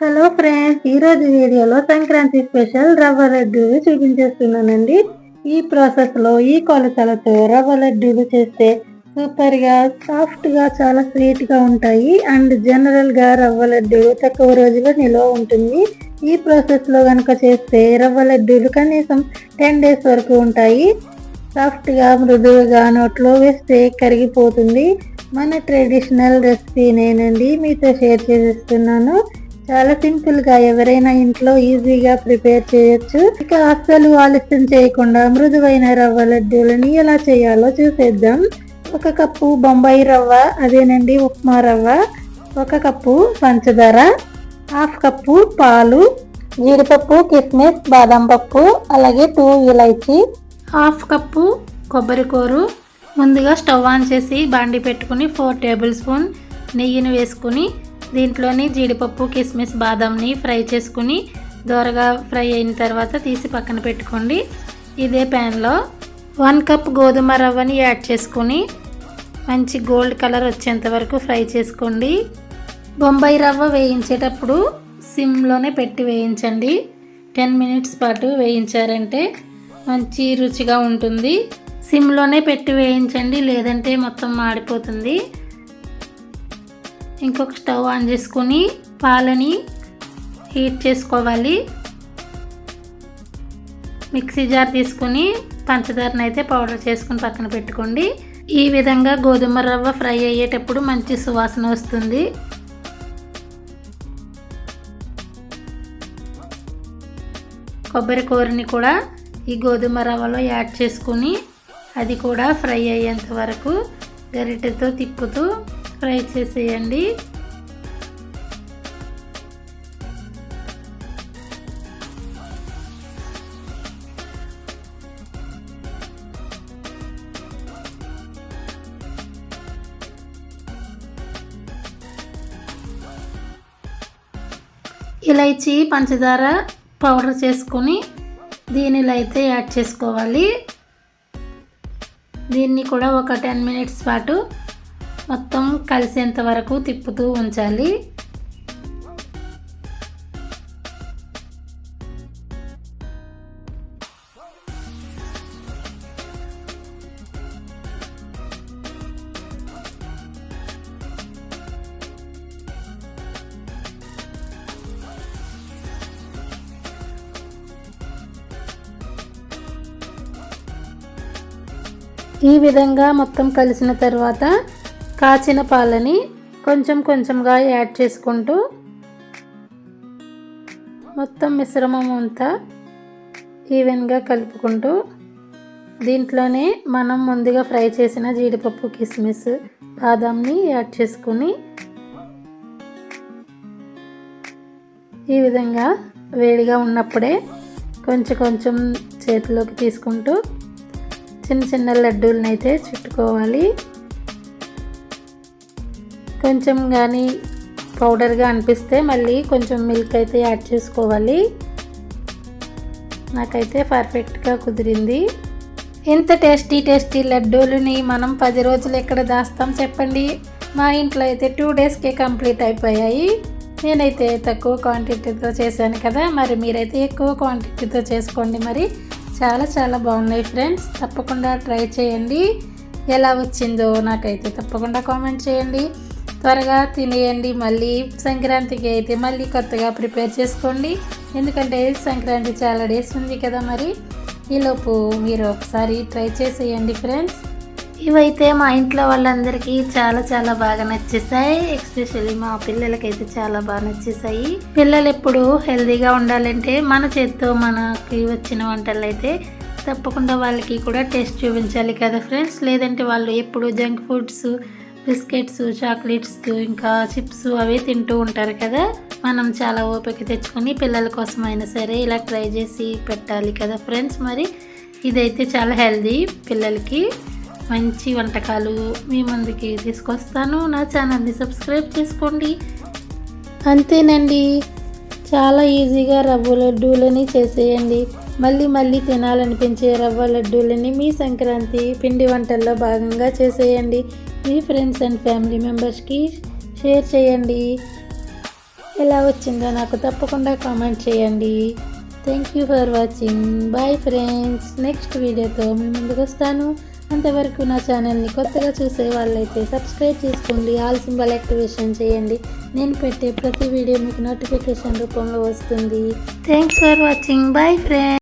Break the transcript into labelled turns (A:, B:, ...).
A: Hello friends ఈ రోజు వీడియోలో సంక్రాంతి స్పెషల్ రవ్వ లడ్డూలు చూపించేస్తున్నానండి. ఈ ప్రాసెస్లో ఈ కొలతలతో రవ్వ లడ్డూలు చేస్తే సూపర్గా సాఫ్ట్గా చాలా స్వీట్గా ఉంటాయి. అండ్ జనరల్గా రవ్వ లడ్డూలు తక్కువ రోజులు నిల్వ ఉంటుంది. ఈ ప్రాసెస్లో కనుక చేస్తే రవ్వ లడ్డూలు కనీసం టెన్ డేస్ వరకు ఉంటాయి. సాఫ్ట్గా మృదువుగా నోట్లో వేస్తే కరిగిపోతుంది. మన ట్రెడిషనల్ రెసిపీ నేనండి మీతో షేర్ చేస్తున్నాను చాలా సింపుల్గా ఎవరైనా ఇంట్లో ఈజీగా ప్రిపేర్ చేయొచ్చు. ఇక అస్సలు ఆలస్యం చేయకుండా మృదువైన రవ్వ లడ్డూలని ఎలా చేయాలో చూసేద్దాం. ఒక కప్పు బొంబాయి రవ్వ అదేనండి ఉప్మా రవ్వ ఒక కప్పు పంచదార హాఫ్ కప్పు పాలు జీడిపప్పు కిస్మిస్ బాదం పప్పు అలాగే టూ ఇలైచి
B: హాఫ్ కప్పు కొబ్బరి కూరు ముందుగా స్టవ్ ఆన్ చేసి బాండి పెట్టుకుని ఫోర్ టేబుల్ స్పూన్ నెయ్యిని వేసుకుని దీంట్లోని జీడిపప్పు కిస్మిస్ బాదంని ఫ్రై చేసుకుని దోరగా ఫ్రై అయిన తర్వాత తీసి పక్కన పెట్టుకోండి. ఇదే ప్యాన్లో వన్ కప్ గోధుమ రవ్వని యాడ్ చేసుకుని మంచి గోల్డ్ కలర్ వచ్చేంత వరకు ఫ్రై చేసుకోండి. బొంబాయి రవ్వ వేయించేటప్పుడు సిమ్లోనే పెట్టి వేయించండి. టెన్ మినిట్స్ పాటు వేయించారంటే మంచి రుచిగా ఉంటుంది. సిమ్లోనే పెట్టి వేయించండి లేదంటే మొత్తం మాడిపోతుంది. ఇంకొక స్టవ్ ఆన్ చేసుకొని పాలని హీట్ చేసుకోవాలి. మిక్సీ జార్ తీసుకుని పంచదారని అయితే పౌడర్ చేసుకుని పక్కన పెట్టుకోండి. ఈ విధంగా గోధుమ రవ్వ ఫ్రై అయ్యేటప్పుడు మంచి సువాసన వస్తుంది. కొబ్బరి కూరని కూడా ఈ గోధుమ రవ్వలో యాడ్ చేసుకుని అది కూడా ఫ్రై అయ్యేంత వరకు గరిటెతో తిప్పుతూ ఫ్రై చేసేయండి. ఇలైచి పంచదార పౌడర్ చేసుకొని దీనిలో అయితే యాడ్ చేసుకోవాలి. దీన్ని కూడా ఒక టెన్ మినిట్స్ పాటు మొత్తం కలిసేంత వరకు తిప్పుతూ ఉంచాలి. ఈ విధంగా మొత్తం కలిసిన తర్వాత కాచిన పాలని కొంచెం కొంచెంగా యాడ్ చేసుకుంటూ మొత్తం మిశ్రమం అంతా ఈవెన్గా కలుపుకుంటూ దీంట్లోనే మనం ముందుగా ఫ్రై చేసిన జీడిపప్పు కిస్మిస్ బాదాంని యాడ్ చేసుకుని ఈ విధంగా వేడిగా ఉన్నప్పుడే కొంచెం కొంచెం చేతిలోకి తీసుకుంటూ చిన్న చిన్న లడ్డూలను అయితే చుట్టుకోవాలి. కొంచెం కానీ పౌడర్గా అనిపిస్తే మళ్ళీ కొంచెం మిల్క్ అయితే యాడ్ చేసుకోవాలి. నాకైతే పర్ఫెక్ట్గా కుదిరింది. ఇంత టేస్టీ టేస్టీ లడ్డూలని మనం పది రోజులు ఎక్కడ దాస్తాం చెప్పండి? మా ఇంట్లో అయితే టూ డేస్కే కంప్లీట్ అయిపోయాయి. నేనైతే తక్కువ క్వాంటిటీతో చేశాను కదా మరి మీరైతే ఎక్కువ క్వాంటిటీతో చేసుకోండి మరి. చాలా చాలా బాగున్నాయి ఫ్రెండ్స్. తప్పకుండా ట్రై చేయండి. ఎలా వచ్చిందో నాకైతే తప్పకుండా కామెంట్ చేయండి. త్వరగా తినేయండి. మళ్ళీ సంక్రాంతికి అయితే మళ్ళీ కొత్తగా ప్రిపేర్ చేసుకోండి. ఎందుకంటే సంక్రాంతి చాలా డేస్ ఉంది కదా మరి. ఈలోపు మీరు ఒకసారి ట్రై చేసేయండి ఫ్రెండ్స్. ఇవైతే మా ఇంట్లో వాళ్ళందరికీ చాలా చాలా బాగా నచ్చేసాయి ఎస్పెషల్లీ మా పిల్లలకైతే చాలా బాగా నచ్చేసాయి పిల్లలు ఎప్పుడు హెల్తీగా ఉండాలంటే మన చేత్తో మనకి వచ్చిన వంటలు అయితే తప్పకుండా వాళ్ళకి కూడా టేస్ట్ చూపించాలి కదా ఫ్రెండ్స్. లేదంటే వాళ్ళు ఎప్పుడు జంక్ ఫుడ్స్ బిస్కెట్స్ చాక్లెట్స్ ఇంకా చిప్స్ అవి తింటూ ఉంటారు కదా. మనం చాలా ఓపిక తెచ్చుకొని పిల్లల కోసం అయినా సరే ఇలా ట్రై చేసి పెట్టాలి కదా ఫ్రెండ్స్ మరి. ఇదైతే చాలా హెల్దీ పిల్లలకి. మంచి వంటకాలు మీ ముందుకి తీసుకొస్తాను. నా ఛానల్ని సబ్స్క్రైబ్ చేసుకోండి. అంతేనండి. చాలా ఈజీగా రవ్వ లడ్డూలని చేసేయండి. మళ్ళీ మళ్ళీ తినాలనిపించే రవ్వ లడ్డూలని మీ సంక్రాంతి పిండి వంటల్లో భాగంగా చేసేయండి. మీ ఫ్రెండ్స్ అండ్ ఫ్యామిలీ మెంబర్స్కి షేర్ చేయండి. ఎలా వచ్చిందో నాకు తప్పకుండా కామెంట్ చేయండి. Thank you for watching bye friends next వీడియోతో మీ ముందుకు వస్తాను. అంతవరకు నా ఛానల్ని కొత్తగా చూసే వాళ్ళైతే సబ్స్క్రైబ్ చేసుకోండి. ఆల్ సింబల్ యాక్టివేషన్ చేయండి. నేను పెట్టే ప్రతి వీడియో మీకు నోటిఫికేషన్ రూపంలో వస్తుంది. Thanks for watching bye friends